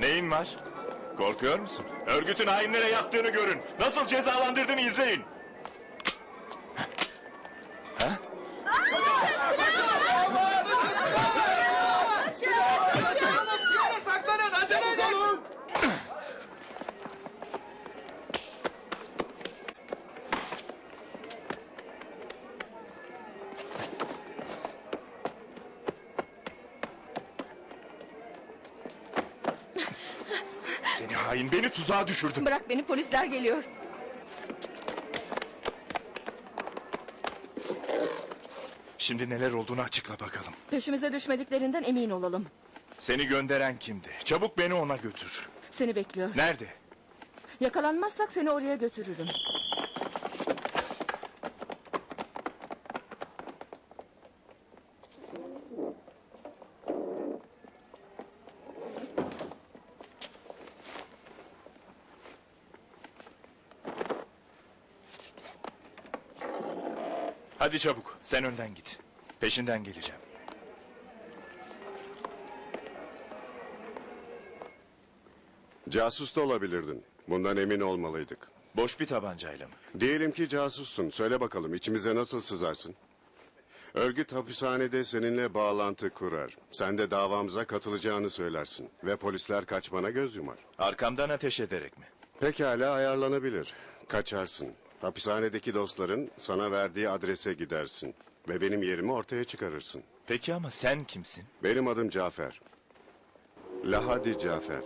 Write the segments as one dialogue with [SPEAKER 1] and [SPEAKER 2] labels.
[SPEAKER 1] Neyin var? Korkuyor musun? Örgütün hainlere yaptığını görün. Nasıl cezalandırdığını izleyin. Seni hain beni tuzağa düşürdün.
[SPEAKER 2] Bırak beni polisler geliyor.
[SPEAKER 1] Şimdi neler olduğunu açıkla bakalım.
[SPEAKER 2] Peşimize düşmediklerinden emin olalım.
[SPEAKER 1] Seni gönderen kimdi? Çabuk beni ona götür.
[SPEAKER 2] Seni bekliyor.
[SPEAKER 1] Nerede?
[SPEAKER 2] Yakalanmazsak seni oraya götürürüm.
[SPEAKER 1] Hadi çabuk. Sen önden git. Peşinden geleceğim.
[SPEAKER 3] Casus da olabilirdin. Bundan emin olmalıydık.
[SPEAKER 1] Boş bir tabancayla mı?
[SPEAKER 3] Diyelim ki casussun. Söyle bakalım içimize nasıl sızarsın? Örgüt hapishanede seninle bağlantı kurar. Sen de davamıza katılacağını söylersin. Ve polisler kaçmana göz yumar.
[SPEAKER 1] Arkamdan ateş ederek mi?
[SPEAKER 3] Pekala ayarlanabilir. Kaçarsın. Hapishanedeki dostların sana verdiği adrese gidersin. Ve benim yerimi ortaya çıkarırsın.
[SPEAKER 1] Peki ama sen kimsin?
[SPEAKER 3] Benim adım Cafer. Lahadi Cafer.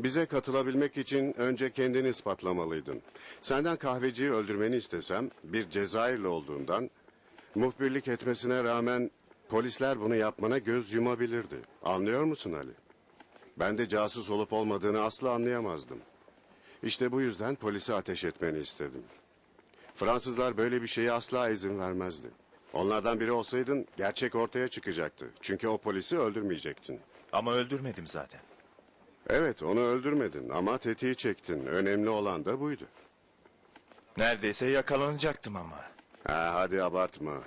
[SPEAKER 3] Bize katılabilmek için önce kendini ispatlamalıydın. Senden kahveciyi öldürmeni istesem bir Cezayirli olduğundan muhbirlik etmesine rağmen polisler bunu yapmana göz yumabilirdi. Anlıyor musun Ali? Ben de casus olup olmadığını asla anlayamazdım. İşte bu yüzden polise ateş etmeni istedim. Fransızlar böyle bir şeye asla izin vermezdi. Onlardan biri olsaydın gerçek ortaya çıkacaktı. Çünkü o polisi öldürmeyecektin.
[SPEAKER 1] Ama öldürmedim zaten.
[SPEAKER 3] Evet onu öldürmedin ama tetiği çektin. Önemli olan da buydu.
[SPEAKER 1] Neredeyse yakalanacaktım ama.
[SPEAKER 3] Ha, hadi abartma.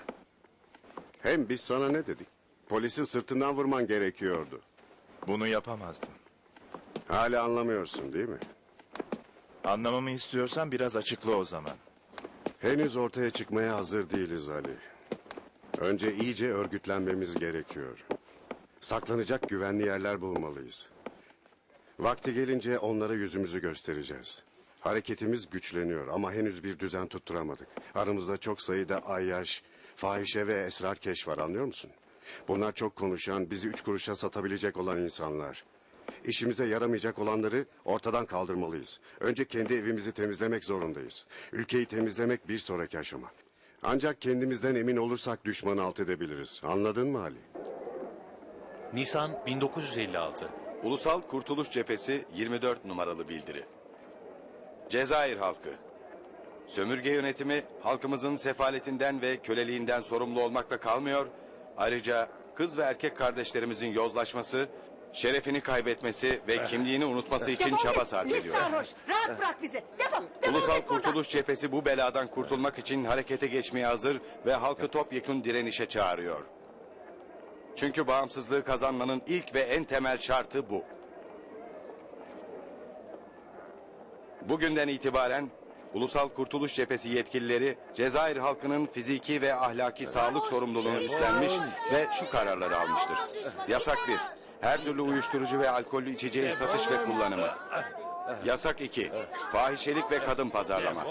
[SPEAKER 3] Hem biz sana ne dedik? Polisi sırtından vurman gerekiyordu.
[SPEAKER 1] Bunu yapamazdım.
[SPEAKER 3] Hala anlamıyorsun değil mi?
[SPEAKER 1] Anlamamı istiyorsan biraz açıkla o zaman.
[SPEAKER 3] Henüz ortaya çıkmaya hazır değiliz Ali. Önce iyice örgütlenmemiz gerekiyor. Saklanacak güvenli yerler bulmalıyız. Vakti gelince onlara yüzümüzü göstereceğiz. Hareketimiz güçleniyor ama henüz bir düzen tutturamadık. Aramızda çok sayıda ayyaş, fahişe ve esrarkeş var anlıyor musun? Bunlar çok konuşan, bizi üç kuruşa satabilecek olan insanlar. İşimize yaramayacak olanları ortadan kaldırmalıyız. Önce kendi evimizi temizlemek zorundayız. Ülkeyi temizlemek bir sonraki aşama. Ancak kendimizden emin olursak düşmanı alt edebiliriz. Anladın mı Ali?
[SPEAKER 4] Nisan 1956.
[SPEAKER 5] Ulusal Kurtuluş Cephesi 24 numaralı bildiri. Cezayir halkı. Sömürge yönetimi halkımızın sefaletinden ve köleliğinden sorumlu olmakla kalmıyor. Ayrıca kız ve erkek kardeşlerimizin yozlaşması, şerefini kaybetmesi ve kimliğini unutması için çaba sarf ediyor.
[SPEAKER 6] sarhoş. Rahat bırak bizi. Defol. Defol
[SPEAKER 5] Ulusal
[SPEAKER 6] git buradan.
[SPEAKER 5] Kurtuluş Cephesi bu beladan kurtulmak için harekete geçmeye hazır ve halkı topyekun direnişe çağırıyor. Çünkü bağımsızlığı kazanmanın ilk ve en temel şartı bu. Bugünden itibaren Ulusal Kurtuluş Cephesi yetkilileri Cezayir halkının fiziki ve ahlaki sağlık sorumluluğunu üstlenmiş ve şu kararları almıştır. Yasak 1. Her türlü uyuşturucu ve alkollü içeceğin satış ve kullanımı. Yasak 2. Fahişelik ve kadın pazarlama.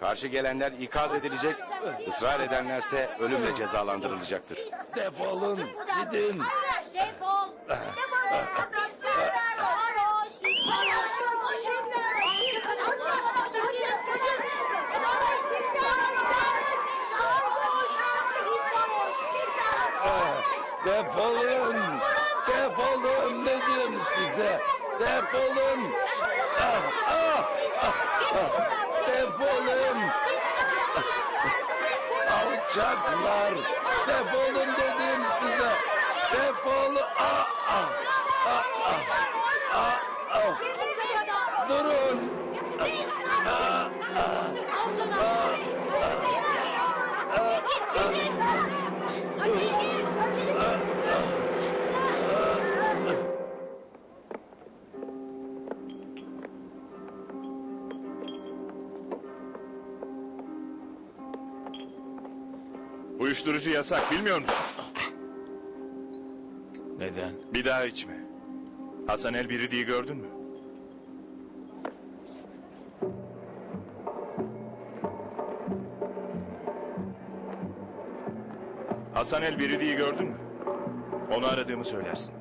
[SPEAKER 5] Karşı gelenler ikaz edilecek, ısrar edenlerse ölümle cezalandırılacaktır.
[SPEAKER 7] Defolun gidin.
[SPEAKER 6] Defol. Defol. Pis sarhoş. Pis sarhoş. Koşun. Çıkın. Kaçın. Kaçın. Kaçın. Sarhoş. Pis sarhoş. Sarhoş. Pis sarhoş. Pis sarhoş.
[SPEAKER 7] Defolun. Defolun dedim size. Defolun. Ah, ah, ah, ah. Defolun. Alçaklar. Defolun
[SPEAKER 1] Uyuşturucu yasak bilmiyor musun?
[SPEAKER 4] Neden?
[SPEAKER 1] Bir daha içme. Hasan el Biridi'yi gördün mü? Hasan el Biridi'yi gördün mü? Onu aradığımı söylersin.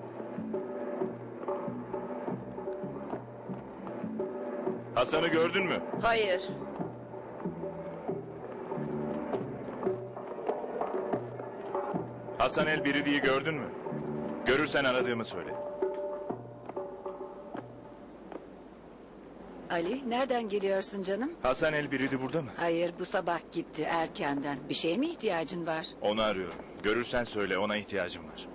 [SPEAKER 1] Hasan'ı gördün mü?
[SPEAKER 2] Hayır.
[SPEAKER 1] Hasan el Biridi'yi gördün mü? Görürsen aradığımı söyle.
[SPEAKER 8] Ali nereden geliyorsun canım?
[SPEAKER 1] Hasan el Biridi burada mı?
[SPEAKER 8] Hayır bu sabah gitti erkenden. Bir şeye mi ihtiyacın var?
[SPEAKER 1] Onu arıyorum. Görürsen söyle ona ihtiyacım var.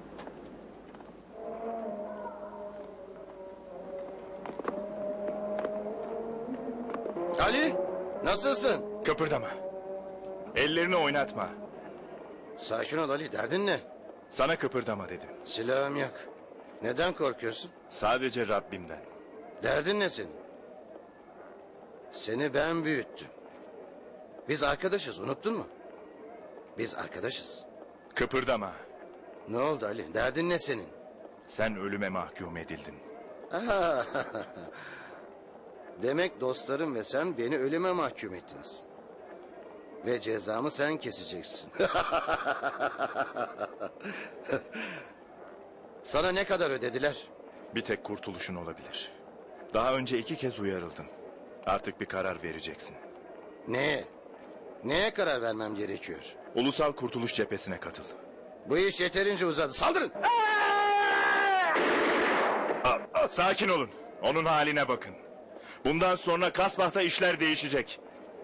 [SPEAKER 7] Ali nasılsın?
[SPEAKER 1] Kıpırdama. Ellerini oynatma.
[SPEAKER 7] Sakin ol Ali derdin ne?
[SPEAKER 1] Sana kıpırdama dedim.
[SPEAKER 7] Silahım yok. Neden korkuyorsun?
[SPEAKER 1] Sadece Rabbimden.
[SPEAKER 7] Derdin ne senin? Seni ben büyüttüm. Biz arkadaşız unuttun mu? Biz arkadaşız.
[SPEAKER 1] Kıpırdama.
[SPEAKER 7] Ne oldu Ali? Derdin ne senin?
[SPEAKER 1] Sen ölüme mahkum edildin.
[SPEAKER 7] Demek dostlarım ve sen beni ölüme mahkum ettiniz. Ve cezamı sen keseceksin. Sana ne kadar ödediler?
[SPEAKER 1] Bir tek kurtuluşun olabilir. Daha önce iki kez uyarıldım. Artık bir karar vereceksin.
[SPEAKER 7] Neye? Neye karar vermem gerekiyor?
[SPEAKER 1] Ulusal Kurtuluş Cephesi'ne katıl.
[SPEAKER 7] Bu iş yeterince uzadı. Saldırın!
[SPEAKER 1] Sakin olun. Onun haline bakın. Bundan sonra Kasbah'ta işler değişecek.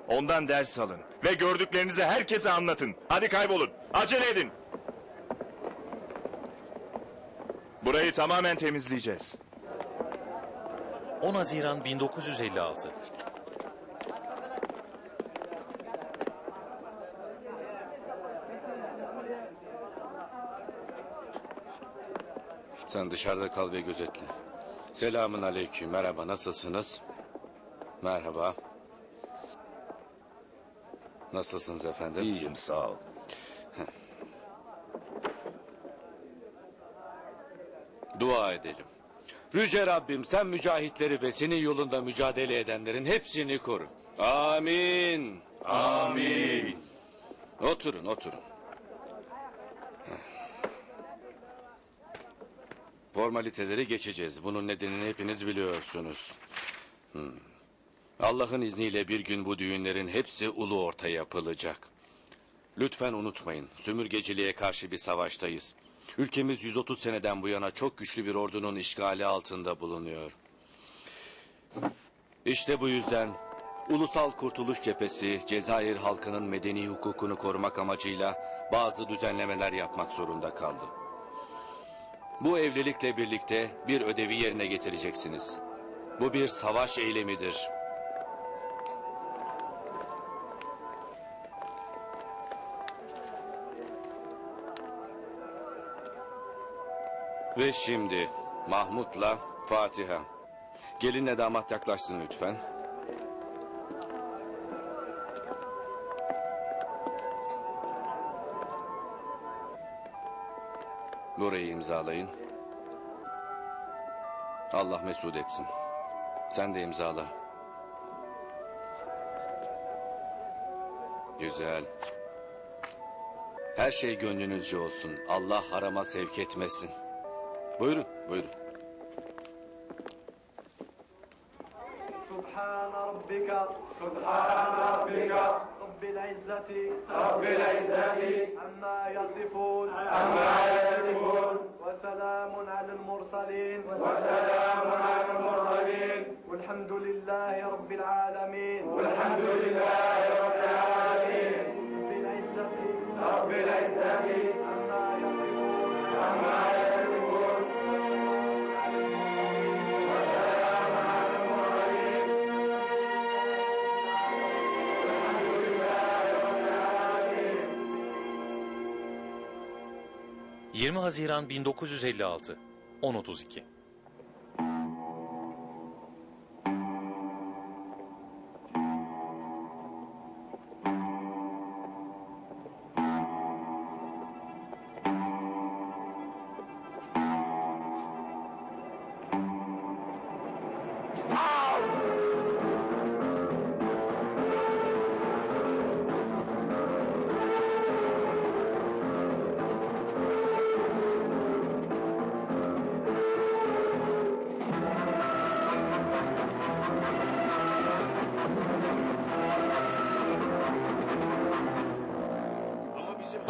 [SPEAKER 1] Ondan ders alın. Ve gördüklerinizi herkese anlatın. Hadi kaybolun. Acele edin. Burayı tamamen temizleyeceğiz.
[SPEAKER 4] 10 Haziran 1956.
[SPEAKER 9] Sen dışarıda kal ve gözetle. Selamun aleyküm. Merhaba nasılsınız? Merhaba. Nasılsınız efendim?
[SPEAKER 7] İyiyim sağ ol.
[SPEAKER 9] Dua edelim. Yüce Rabbim sen mücahitleri ve senin yolunda mücadele edenlerin hepsini koru. Amin. Amin. Oturun oturun. Formaliteleri geçeceğiz. Bunun nedenini hepiniz biliyorsunuz. Hmm. Allah'ın izniyle bir gün bu düğünlerin hepsi ulu orta yapılacak. Lütfen unutmayın, sömürgeciliğe karşı bir savaştayız. Ülkemiz 130 seneden bu yana çok güçlü bir ordunun işgali altında bulunuyor. İşte bu yüzden Ulusal Kurtuluş Cephesi Cezayir halkının medeni hukukunu korumak amacıyla bazı düzenlemeler yapmak zorunda kaldı. Bu evlilikle birlikte bir ödevi yerine getireceksiniz. Bu bir savaş eylemidir. Ve şimdi Mahmut'la Fatiha. Gelinle damat yaklaşsın lütfen. Burayı imzalayın. Allah mesut etsin. Sen de imzala. Güzel. Her şey gönlünüzce olsun. Allah harama sevk etmesin. Buyurun, buyurun.
[SPEAKER 10] سبحان ربك. سبحان ربك. رب العزة. رب العزة. عما يصفون. عما يصفون. وسلام على المرسلين. وسلام على المرسلين. والحمد لله رب العالمين. والحمد لله رب
[SPEAKER 4] 20 Haziran 1956. 10.32.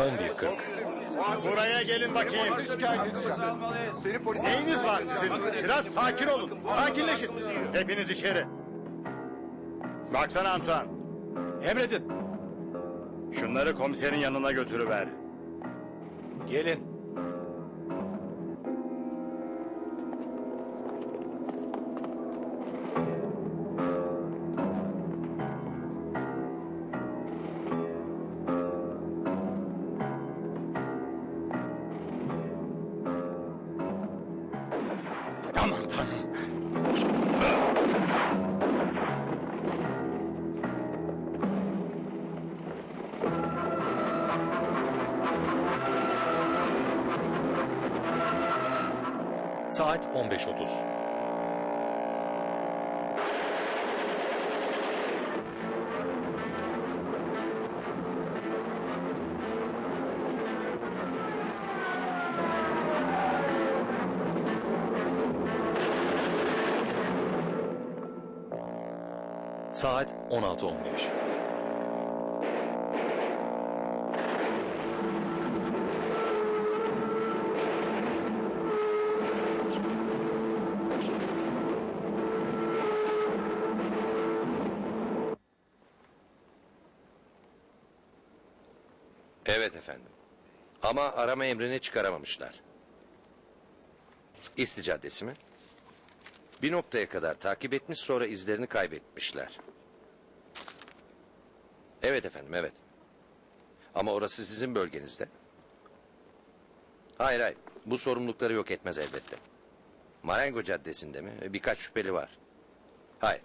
[SPEAKER 4] 11.40
[SPEAKER 11] Buraya gelin bakayım. Neyiniz var sizin? Biraz sakin olun. Sakinleşin. Hepiniz içeri. Baksana Antoine. Emredin. Şunları komiserin yanına götürüver. Gelin.
[SPEAKER 4] Saat 15.30 Saat 16.15
[SPEAKER 12] Ama arama emrini çıkaramamışlar. İsti Caddesi mi? Bir noktaya kadar takip etmiş sonra izlerini kaybetmişler. Evet efendim evet. Ama orası sizin bölgenizde. Hayır hayır bu sorumlulukları yok etmez elbette. Marengo Caddesi'nde mi? E, Birkaç şüpheli var. Hayır.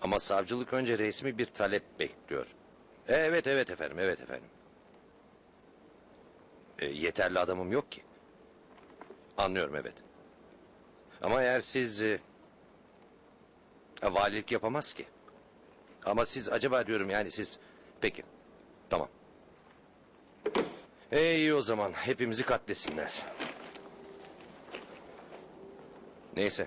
[SPEAKER 12] Ama savcılık önce resmi bir talep bekliyor. Evet evet efendim evet efendim. E, yeterli adamım yok ki. Anlıyorum evet. Ama eğer siz... E, valilik yapamaz ki. Ama siz acaba diyorum yani siz... Peki. Tamam. E, iyi o zaman. Hepimizi katlesinler. Neyse.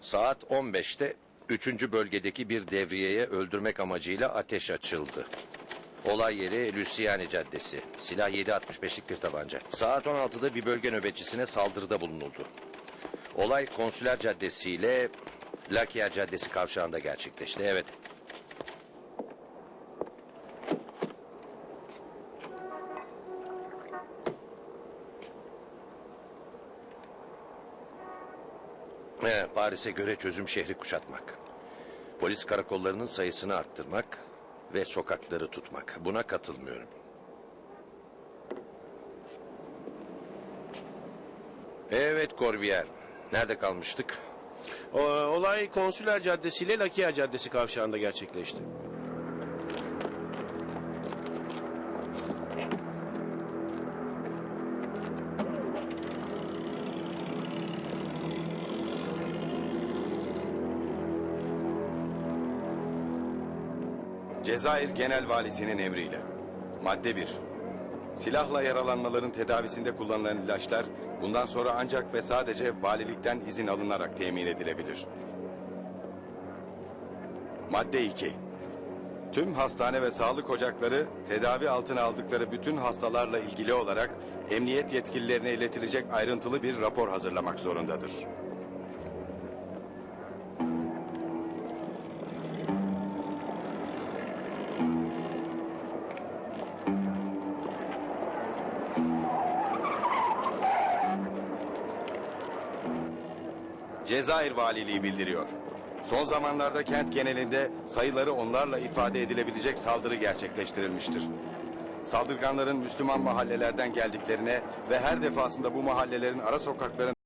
[SPEAKER 12] Saat 15'te 3. bölgedeki bir devriyeye öldürmek amacıyla ateş açıldı. Olay yeri Luciani Caddesi. Silah 7.65'lik bir tabanca. Saat 16'da bir bölge nöbetçisine saldırıda bulunuldu. Olay Konsüler Caddesi ile Lakia Caddesi kavşağında gerçekleşti. Evet. Paris'e göre çözüm şehri kuşatmak. Polis karakollarının sayısını arttırmak ve sokakları tutmak. Buna katılmıyorum. Evet Corbier. Nerede kalmıştık?
[SPEAKER 11] O, olay Konsüler Caddesi ile Lakia Caddesi kavşağında gerçekleşti.
[SPEAKER 13] Cezayir Genel Valisi'nin emriyle. Madde 1. Silahla yaralanmaların tedavisinde kullanılan ilaçlar bundan sonra ancak ve sadece valilikten izin alınarak temin edilebilir. Madde 2. Tüm hastane ve sağlık ocakları tedavi altına aldıkları bütün hastalarla ilgili olarak emniyet yetkililerine iletilecek ayrıntılı bir rapor hazırlamak zorundadır. Cezayir Valiliği bildiriyor. Son zamanlarda kent genelinde sayıları onlarla ifade edilebilecek saldırı gerçekleştirilmiştir. Saldırganların Müslüman mahallelerden geldiklerine ve her defasında bu mahallelerin ara sokakların